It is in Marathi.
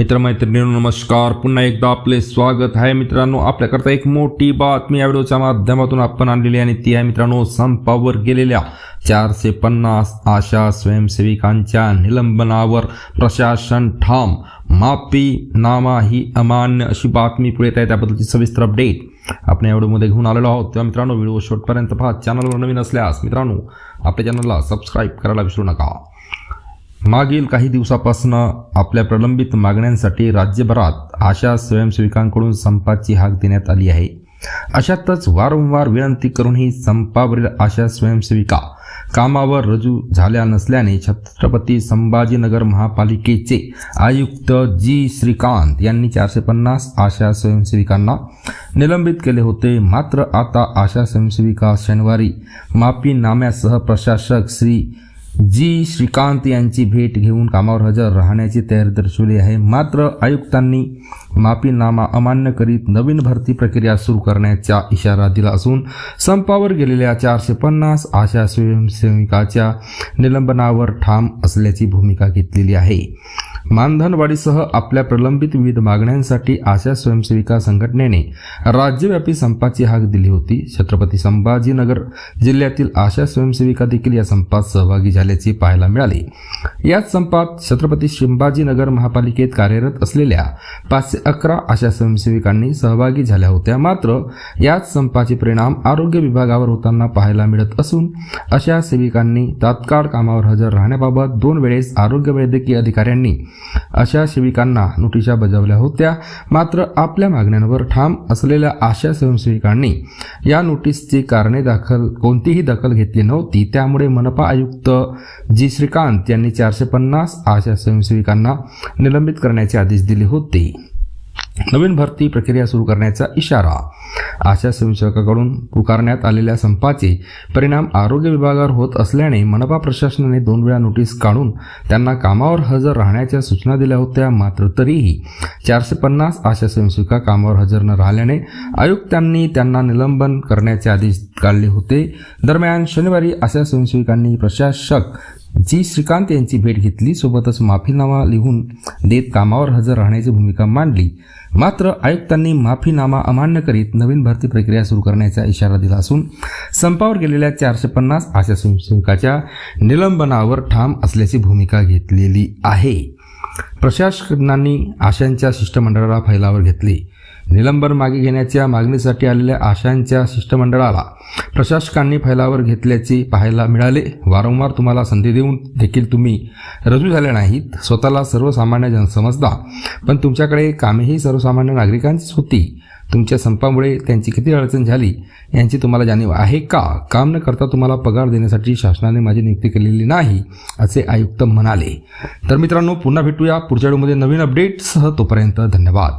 मित्रमैत्रिणींनो नमस्कार. पुन्हा एकदा आपले स्वागत आहे मित्रांनो. आपल्याकरता एक मोठी बातमी या व्हिडिओच्या माध्यमातून आपण आणलेली आणि ती आहे मित्रांनो संपावर गेलेल्या चारशे पन्नास आशा स्वयंसेविकांच्या निलंबनावर प्रशासन ठाम. माफी नामा ही अमान्य अशी बातमी पुढे येत आहे. त्याबद्दलची सविस्तर अपडेट आपण या व्हिडिओमध्ये घेऊन आलेलो आहोत. तेव्हा मित्रांनो व्हिडिओ शेवटपर्यंत पहा. चॅनलवर नवीन असल्यास मित्रांनो आपल्या चॅनलला सबस्क्राईब करायला विसरू नका. मागील काही दिवसापासून आपल्या प्रलंबित मागण्यांसाठी राज्यभरात आशा स्वयंसेविकांकडून संपाची हाक देण्यात आली आहे. अशातच वारंवार विनंती करूनही संपावरील आशा स्वयंसेविका कामावर रुजू झाल्या नसल्याने छत्रपती संभाजीनगर महापालिकेचे आयुक्त जी श्रीकांत यांनी चारशे पन्नास आशा स्वयंसेविकांना निलंबित केले होते. मात्र आता आशा स्वयंसेविका शनिवारी माफीनाम्यासह प्रशासक श्री जी श्रीकांत यांची भेट घेऊन कामावर हजर राहण्याची तयारी दर्शवली आहे. मात्र आयुक्तांनी माफीनामा अमान्य करीत नवीन भरती प्रक्रिया सुरू करण्याचा इशारा दिला असून संपावर गेलेल्या चारशे पन्नास आशा स्वयंसेविकाच्या निलंबनावर ठाम असल्याची भूमिका घेतलेली आहे. मानधनवाढीसह आपल्या प्रलंबित विविध मागण्यांसाठी आशा स्वयंसेविका संघटनेने राज्यव्यापी संपाची हाक दिली होती. छत्रपती संभाजीनगर जिल्ह्यातील आशा स्वयंसेविका देखील या संपात सहभागी झाल्याचे पाहायला मिळाले. याच संपात छत्रपती संभाजीनगर महापालिकेत कार्यरत असलेल्या पाचशे अकरा आशा स्वयंसेविकांनी सहभागी झाल्या होत्या. मात्र याच संपाचे परिणाम आरोग्य विभागावर होताना पाहायला मिळत असून अशा सेविकांनी तात्काळ कामावर हजर राहण्याबाबत दोन वेळेस आरोग्य वैद्यकीय अधिकाऱ्यांनी अशा सेविकांना नोटिसा बजावल्या होत्या. मात्र आपल्या मागण्यांवर ठाम असलेल्या आशा स्वयंसेविकांनी या नोटीसची कारणे दाखल कोणतीही दखल घेतली नव्हती. त्यामुळे मनपा आयुक्त जी. श्रीकांत यांनी चारशे पन्नास आशा स्वयंसेविकांना निलंबित करण्याचे आदेश दिले होते. नवीन भरती प्रक्रिया सुरू करण्याचा इशारा. आशा स्वयंसेवकाकडून पुकारण्यात आलेल्या संपाचे परिणाम आरोग्य विभागावर होत असल्याने मनपा प्रशासनाने दोन वेळा नोटीस काढून त्यांना कामावर हजर राहण्याच्या सूचना दिल्या होत्या. मात्र तरीही चारशे पन्नास आशा स्वयंसेविका कामावर हजर न राहिल्याने आयुक्तांनी त्यांना निलंबन करण्याचे आदेश काढले होते. दरम्यान शनिवारी आशा स्वयंसेविकांनी प्रशासक जी श्रीकांत यांची भेट घेतली सोबतच माफीनामा लिहून देत कामावर हजर राहण्याची भूमिका मांडली. मात्र आयुक्तांनी माफीनामा अमान्य करीत नवीन भरती प्रक्रिया सुरू करण्याचा इशारा दिला असून संपावर गेलेल्या चारशे पन्नास आशा स्वयंसेवकाच्या निलंबनावर ठाम असल्याची भूमिका घेतलेली आहे. प्रशासनांनी आशांच्या शिष्टमंडळाला फैलावर घेतले. निलंबन मागे घेण्याच्या मागणीसाठी आलेल्या आशांच्या शिष्टमंडळाला प्रशासकांनी फैलावर घेतल्याचे पाहायला मिळाले. वारंवार तुम्हाला संधी देऊन देखील तुम्ही रजू झाले नाहीत. स्वतःला सर्वसामान्य जन समजता. पण तुमच्याकडे कामेही सर्वसामान्य नागरिकांचीच होती. तुमच्या संपामुळे त्यांची किती अडचण झाली यांची तुम्हाला जाणीव आहे का? काम न करता तुम्हाला पगार देण्यासाठी शासनाने माझी नियुक्ती केलेली नाही असे आयुक्त म्हणाले. तर मित्रांनो पुन्हा भेटूया पुढच्या व्हिडिओमध्ये. नवीन अपडेटसह तोपर्यंत धन्यवाद.